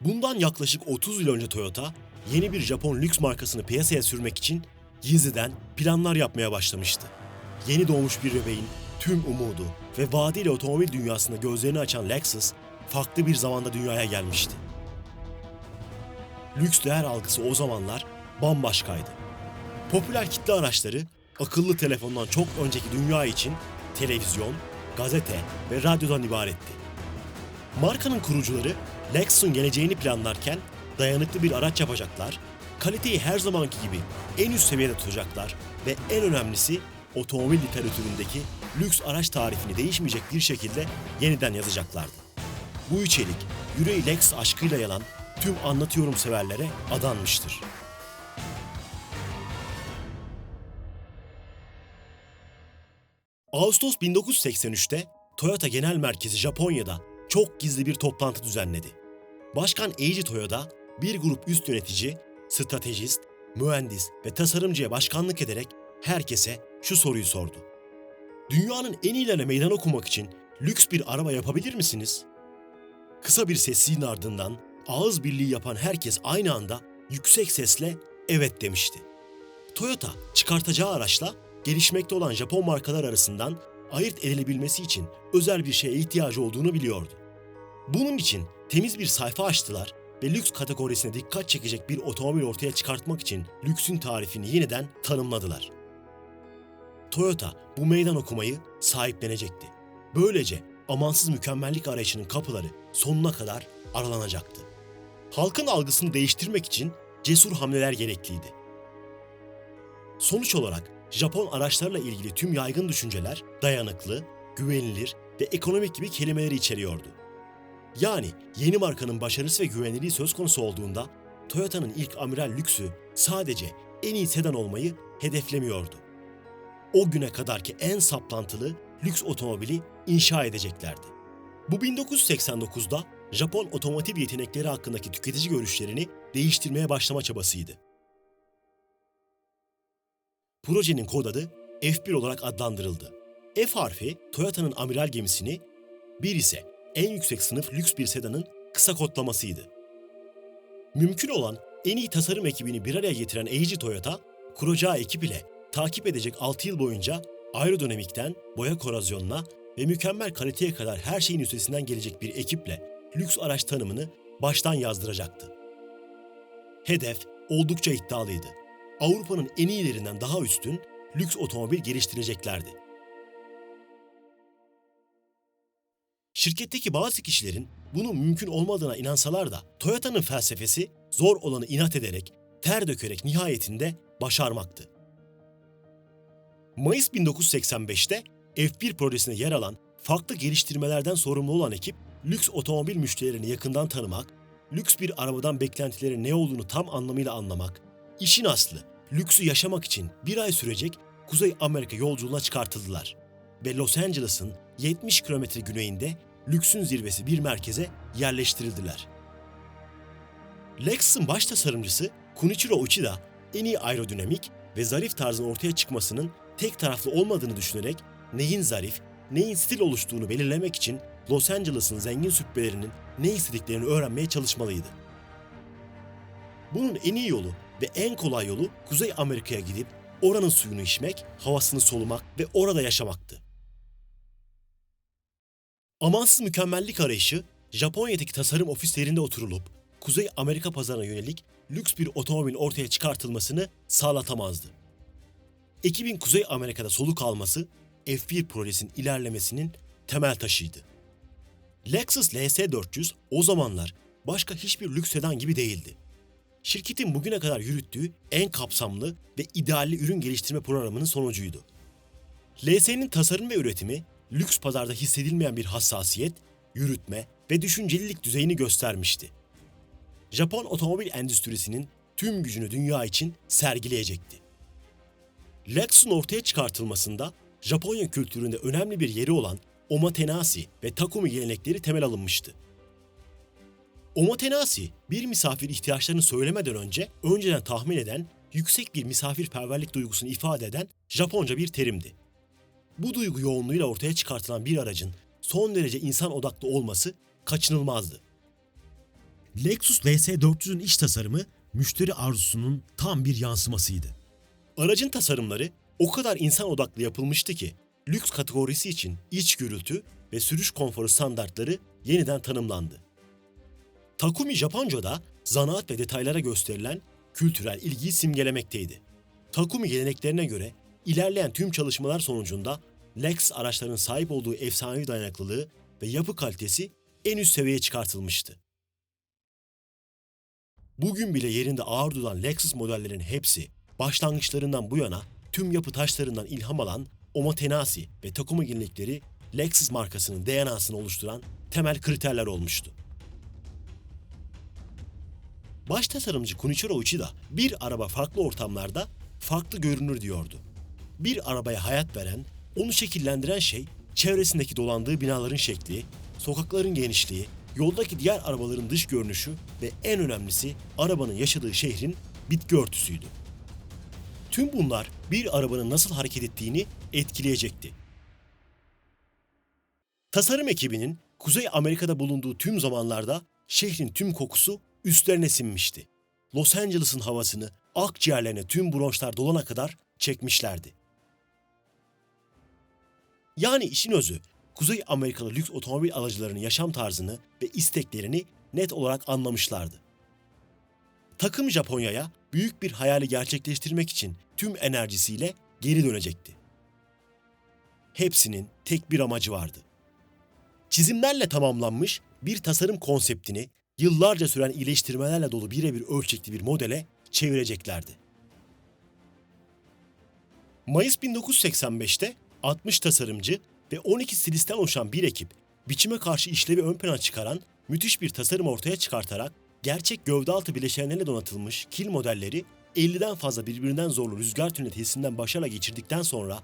Bundan yaklaşık 30 yıl önce Toyota, yeni bir Japon lüks markasını piyasaya sürmek için gizliden planlar yapmaya başlamıştı. Yeni doğmuş bir bebeğin tüm umudu ve vaadiyle otomobil dünyasında gözlerini açan Lexus, farklı bir zamanda dünyaya gelmişti. Lüks değer algısı o zamanlar bambaşkaydı. Popüler kitle araçları akıllı telefondan çok önceki dünya için televizyon, gazete ve radyodan ibaretti. Markanın kurucuları Lexus'un geleceğini planlarken dayanıklı bir araç yapacaklar, kaliteyi her zamanki gibi en üst seviyede tutacaklar ve en önemlisi otomobil literatüründeki lüks araç tarifini değişmeyecek bir şekilde yeniden yazacaklardı. Bu içerik yüreği Lex aşkıyla yalan tüm anlatıyorum severlere adanmıştır. Ağustos 1983'te Toyota Genel Merkezi Japonya'da çok gizli bir toplantı düzenledi. Başkan Eiji Toyoda bir grup üst yönetici, stratejist, mühendis ve tasarımcıya başkanlık ederek herkese şu soruyu sordu. Dünyanın en iyilerine meydan okumak için lüks bir araba yapabilir misiniz? Kısa bir sessizliğin ardından ağız birliği yapan herkes aynı anda yüksek sesle evet demişti. Toyota çıkartacağı araçla gelişmekte olan Japon markalar arasından ayırt edilebilmesi için özel bir şeye ihtiyacı olduğunu biliyordu. Bunun için temiz bir sayfa açtılar ve lüks kategorisine dikkat çekecek bir otomobil ortaya çıkartmak için lüksün tarifini yeniden tanımladılar. Toyota bu meydan okumayı sahiplenecekti. Böylece amansız mükemmellik arayışının kapıları sonuna kadar aralanacaktı. Halkın algısını değiştirmek için cesur hamleler gerekliydi. Sonuç olarak Japon araçlarla ilgili tüm yaygın düşünceler dayanıklı, güvenilir ve ekonomik gibi kelimeleri içeriyordu. Yani yeni markanın başarısı ve güvenilirliği söz konusu olduğunda Toyota'nın ilk amiral lüksü sadece en iyi sedan olmayı hedeflemiyordu. O güne kadarki en saplantılı lüks otomobili inşa edeceklerdi. Bu 1989'da Japon otomotiv yetenekleri hakkındaki tüketici görüşlerini değiştirmeye başlama çabasıydı. Projenin kod adı F1 olarak adlandırıldı. F harfi Toyota'nın amiral gemisini, bir ise en yüksek sınıf lüks bir sedanın kısa kodlamasıydı. Mümkün olan en iyi tasarım ekibini bir araya getiren Eiji Toyota, kuracağı ekip ile takip edecek 6 yıl boyunca aerodinamikten boya korozyonuna ve mükemmel kaliteye kadar her şeyin üstesinden gelecek bir ekiple lüks araç tanımını baştan yazdıracaktı. Hedef oldukça iddialıydı. Avrupa'nın en iyilerinden daha üstün lüks otomobil geliştireceklerdi. Şirketteki bazı kişilerin bunun mümkün olmadığına inansalar da Toyota'nın felsefesi zor olanı inat ederek, ter dökerek nihayetinde başarmaktı. Mayıs 1985'te F1 projesine yer alan farklı geliştirmelerden sorumlu olan ekip, lüks otomobil müşterilerini yakından tanımak, lüks bir arabadan beklentilerin ne olduğunu tam anlamıyla anlamak, işin aslı lüksü yaşamak için bir ay sürecek Kuzey Amerika yolculuğuna çıkartıldılar ve Los Angeles'ın 70 kilometre güneyinde lüksün zirvesi bir merkeze yerleştirildiler. Lexus'un baş tasarımcısı Kunichiro Uchida en iyi aerodinamik ve zarif tarzın ortaya çıkmasının tek taraflı olmadığını düşünerek neyin zarif, neyin stil oluştuğunu belirlemek için Los Angeles'ın zengin süpbelerinin ne istediklerini öğrenmeye çalışmalıydı. Bunun en iyi yolu ve en kolay yolu Kuzey Amerika'ya gidip oranın suyunu içmek, havasını solumak ve orada yaşamaktı. Amansız mükemmellik arayışı Japonya'daki tasarım ofislerinde oturulup Kuzey Amerika pazarına yönelik lüks bir otomobil ortaya çıkartılmasını sağlatamazdı. Ekibin Kuzey Amerika'da soluk alması F1 projesinin ilerlemesinin temel taşıydı. Lexus LS400 o zamanlar başka hiçbir lüks sedan gibi değildi. Şirketin bugüne kadar yürüttüğü en kapsamlı ve idealli ürün geliştirme programının sonucuydu. LS'nin tasarım ve üretimi lüks pazarda hissedilmeyen bir hassasiyet, yürütme ve düşüncelilik düzeyini göstermişti. Japon otomobil endüstrisinin tüm gücünü dünya için sergileyecekti. Lexus'un ortaya çıkartılmasında Japonya kültüründe önemli bir yeri olan omotenashi ve takumi gelenekleri temel alınmıştı. Omotenashi, bir misafir ihtiyaçlarını söylemeden önce önceden tahmin eden, yüksek bir misafirperverlik duygusunu ifade eden Japonca bir terimdi. Bu duygu yoğunluğuyla ortaya çıkartılan bir aracın son derece insan odaklı olması kaçınılmazdı. Lexus LS400'ün iç tasarımı müşteri arzusunun tam bir yansımasıydı. Aracın tasarımları o kadar insan odaklı yapılmıştı ki lüks kategorisi için iç gürültü ve sürüş konforu standartları yeniden tanımlandı. Takumi Japonca'da zanaat ve detaylara gösterilen kültürel ilgiyi simgelemekteydi. Takumi geleneklerine göre ilerleyen tüm çalışmalar sonucunda Lex araçların sahip olduğu efsanevi dayanıklılığı ve yapı kalitesi en üst seviyeye çıkartılmıştı. Bugün bile yerinde ağır duran Lexus modellerin hepsi başlangıçlarından bu yana tüm yapı taşlarından ilham alan omotenasi ve Takumi gelenekleri Lexus markasının DNA'sını oluşturan temel kriterler olmuştu. Baş tasarımcı Kunichiro Uchida bir araba farklı ortamlarda farklı görünür diyordu. Bir arabaya hayat veren, onu şekillendiren şey çevresindeki dolandığı binaların şekli, sokakların genişliği, yoldaki diğer arabaların dış görünüşü ve en önemlisi arabanın yaşadığı şehrin bitki örtüsüydü. Tüm bunlar bir arabanın nasıl hareket ettiğini etkileyecekti. Tasarım ekibinin Kuzey Amerika'da bulunduğu tüm zamanlarda şehrin tüm kokusu üstlerine sinmişti. Los Angeles'ın havasını akciğerlerine tüm bronşlar dolana kadar çekmişlerdi. Yani işin özü, Kuzey Amerikalı lüks otomobil alıcılarının yaşam tarzını ve isteklerini net olarak anlamışlardı. Takım Japonya'ya büyük bir hayali gerçekleştirmek için tüm enerjisiyle geri dönecekti. Hepsinin tek bir amacı vardı. Çizimlerle tamamlanmış bir tasarım konseptini yıllarca süren iyileştirmelerle dolu birebir ölçekli bir modele çevireceklerdi. Mayıs 1985'te 60 tasarımcı ve 12 stilisten oluşan bir ekip biçime karşı işlevi ön plana çıkaran müthiş bir tasarım ortaya çıkartarak gerçek gövde altı bileşenlerle donatılmış kil modelleri 50'den fazla birbirinden zorlu rüzgar tüneli tesistinden başarıyla geçirdikten sonra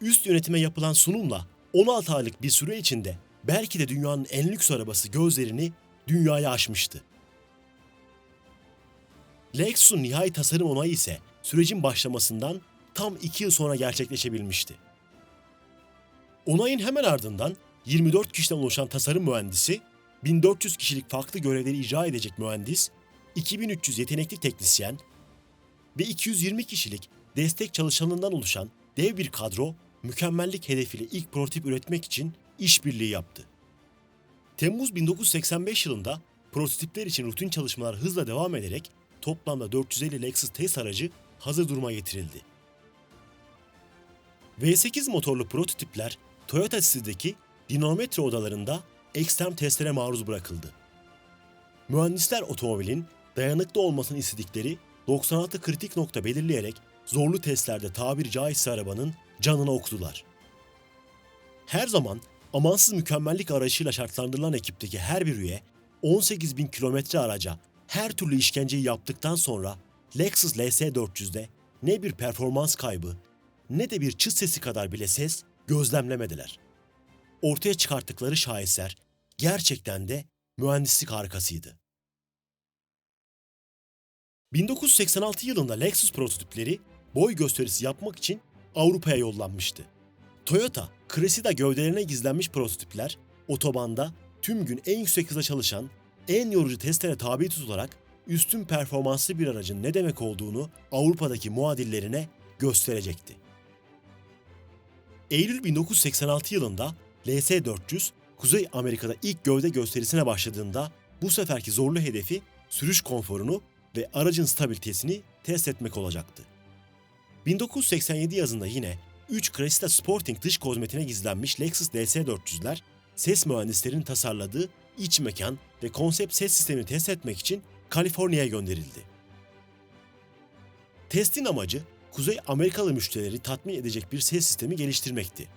üst yönetime yapılan sunumla 16 aylık bir süre içinde belki de dünyanın en lüks arabası gözlerini dünyaya aşmıştı. Lexus'un nihai tasarım onayı ise sürecin başlamasından tam 2 yıl sonra gerçekleşebilmişti. Onayın hemen ardından 24 kişiden oluşan tasarım mühendisi, 1400 kişilik farklı görevleri icra edecek mühendis, 2300 yetenekli teknisyen ve 220 kişilik destek çalışanından oluşan dev bir kadro mükemmellik hedefiyle ilk prototip üretmek için işbirliği yaptı. Temmuz 1985 yılında prototipler için rutin çalışmalar hızla devam ederek toplamda 450 Lexus test aracı hazır duruma getirildi. V8 motorlu prototipler Toyota City'deki dinamometre odalarında ekstrem testlere maruz bırakıldı. Mühendisler otomobilin dayanıklı olmasını istedikleri 96 kritik nokta belirleyerek zorlu testlerde tabiri caizse arabanın canına okudular. Her zaman amansız mükemmellik arayışıyla şartlandırılan ekipteki her bir üye 18 bin kilometre araca her türlü işkenceyi yaptıktan sonra Lexus LS400'de ne bir performans kaybı ne de bir çıt sesi kadar bile ses gözlemlemediler. Ortaya çıkarttıkları şaheser gerçekten de mühendislik harikasıydı. 1986 yılında Lexus prototipleri boy gösterisi yapmak için Avrupa'ya yollanmıştı. Toyota, Cressida gövdelerine gizlenmiş prototipler otobanda tüm gün en yüksek hızda çalışan, en yorucu testlere tabi tutularak üstün performanslı bir aracın ne demek olduğunu Avrupa'daki muadillerine gösterecekti. Eylül 1986 yılında LS400 Kuzey Amerika'da ilk gövde gösterisine başladığında bu seferki zorlu hedefi sürüş konforunu ve aracın stabilitesini test etmek olacaktı. 1987 yazında yine 3 Cresta Sporting dış kozmetine gizlenmiş Lexus LS400'ler ses mühendislerinin tasarladığı iç mekan ve konsept ses sistemini test etmek için Kaliforniya'ya gönderildi. Testin amacı Kuzey Amerikalı müşterileri tatmin edecek bir ses sistemi geliştirmekti.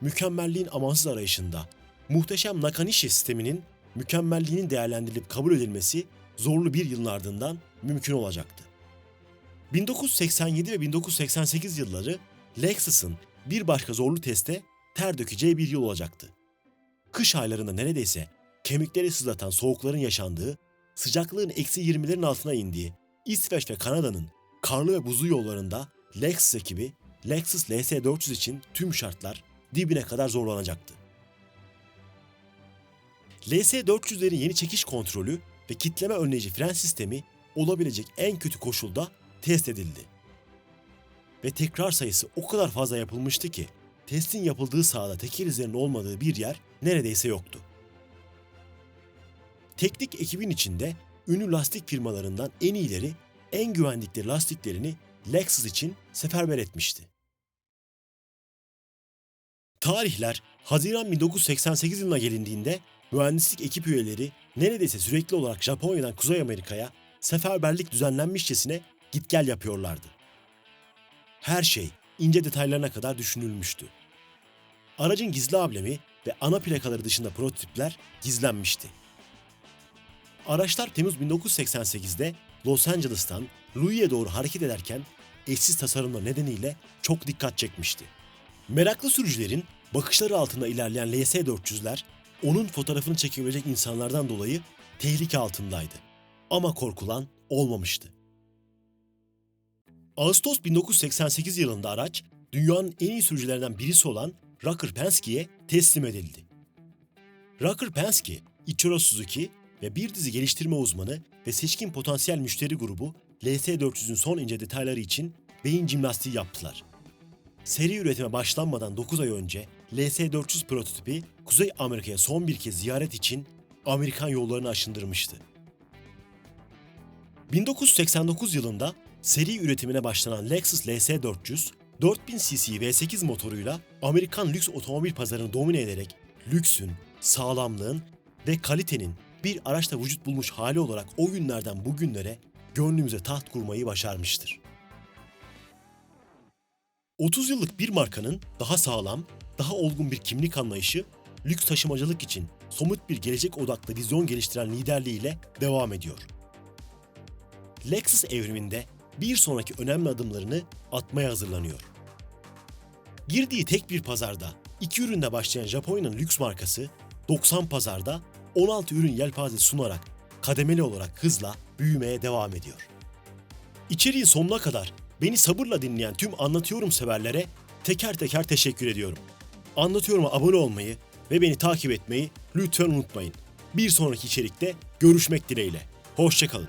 Mükemmelliğin amansız arayışında muhteşem Nakanishi sisteminin mükemmelliğinin değerlendirilip kabul edilmesi zorlu bir yılın ardından mümkün olacaktı. 1987 ve 1988 yılları Lexus'ın bir başka zorlu teste ter dökeceği bir yıl olacaktı. Kış aylarında neredeyse kemikleri sızlatan soğukların yaşandığı, sıcaklığın eksi 20'lerin altına indiği İsveç ve Kanada'nın karlı ve buzlu yollarında Lexus ekibi Lexus LS400 için tüm şartlar dibine kadar zorlanacaktı. LS400'lerin yeni çekiş kontrolü ve kitleme önleyici fren sistemi olabilecek en kötü koşulda test edildi. Ve tekrar sayısı o kadar fazla yapılmıştı ki testin yapıldığı sahada teker izlerinin olmadığı bir yer neredeyse yoktu. Teknik ekibin içinde ünlü lastik firmalarından en iyileri en güvendikleri lastiklerini Lexus için seferber etmişti. Tarihler Haziran 1988 yılına gelindiğinde mühendislik ekip üyeleri neredeyse sürekli olarak Japonya'dan Kuzey Amerika'ya seferberlik düzenlenmişçesine git gel yapıyorlardı. Her şey ince detaylarına kadar düşünülmüştü. Aracın gizli ablemi ve ana plakaları dışında prototipler gizlenmişti. Araçlar Temmuz 1988'de Los Angeles'tan Louis'e doğru hareket ederken eşsiz tasarımlar nedeniyle çok dikkat çekmişti. Meraklı sürücülerin bakışları altında ilerleyen LS400'ler onun fotoğrafını çekebilecek insanlardan dolayı tehlike altındaydı. Ama korkulan olmamıştı. Ağustos 1988 yılında araç dünyanın en iyi sürücülerinden birisi olan Rucker Penske'ye teslim edildi. Rucker Penske, Ichiro Suzuki ve bir dizi geliştirme uzmanı ve seçkin potansiyel müşteri grubu LS400'ün son ince detayları için beyin jimnastiği yaptılar. Seri üretime başlanmadan 9 ay önce LS400 prototipi Kuzey Amerika'ya son bir kez ziyaret için Amerikan yollarını aşındırmıştı. 1989 yılında seri üretimine başlanan Lexus LS400, 4000 cc V8 motoruyla Amerikan lüks otomobil pazarını domine ederek lüksün, sağlamlığın ve kalitenin bir araçta vücut bulmuş hali olarak o günlerden bugünlere gönlümüze taht kurmayı başarmıştır. 30 yıllık bir markanın daha sağlam, daha olgun bir kimlik anlayışı, lüks taşımacılık için somut bir gelecek odaklı vizyon geliştiren liderliğiyle devam ediyor. Lexus evriminde bir sonraki önemli adımlarını atmaya hazırlanıyor. Girdiği tek bir pazarda iki ürünle başlayan Japonya'nın lüks markası 90 pazarda 16 ürün yelpazesi sunarak kademeli olarak hızla büyümeye devam ediyor. İçeriğin sonuna kadar beni sabırla dinleyen tüm anlatıyorum severlere teker teker teşekkür ediyorum. Anlatıyorum'a abone olmayı ve beni takip etmeyi lütfen unutmayın. Bir sonraki içerikte görüşmek dileğiyle. Hoşçakalın.